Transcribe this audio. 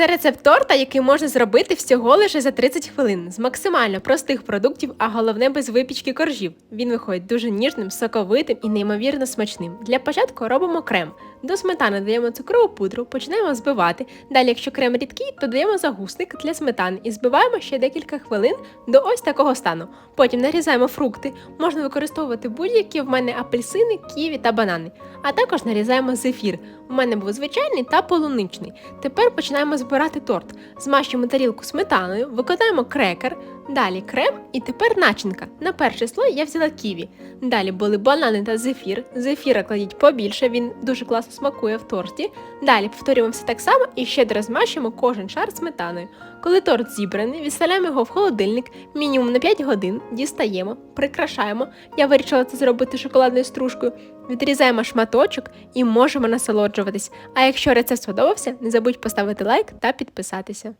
Це рецепт торта, який можна зробити всього лише за 30 хвилин з максимально простих продуктів, а головне без випічки коржів. Він виходить дуже ніжним, соковитим і неймовірно смачним. Для початку робимо крем. До сметани даємо цукрову пудру, починаємо збивати. Далі, якщо крем рідкий, то даємо загусник для сметани і збиваємо ще декілька хвилин до ось такого стану. Потім нарізаємо фрукти. Можна використовувати будь-які в мене апельсини, ківі та банани. А також нарізаємо зефір. У мене був звичайний та полуничний. Тепер починаємо збирати торт. Змащуємо тарілку сметаною, викладаємо крекер, далі крем і тепер начинка. На перший слой я взяла ківі. Далі були банани та зефір. Зефіра кладіть побільше, він дуже класно смакує в торті. Далі повторюємо все так само і щедро змащуємо кожен шар сметаною. Коли торт зібраний, відставляємо його в холодильник мінімум на 5 годин, дістаємо, прикрашаємо. Я вирішила це зробити шоколадною стружкою. Відрізаємо шматочок і можемо насолоджуватись. А якщо рецепт сподобався, не забудь поставити лайк та підписатися.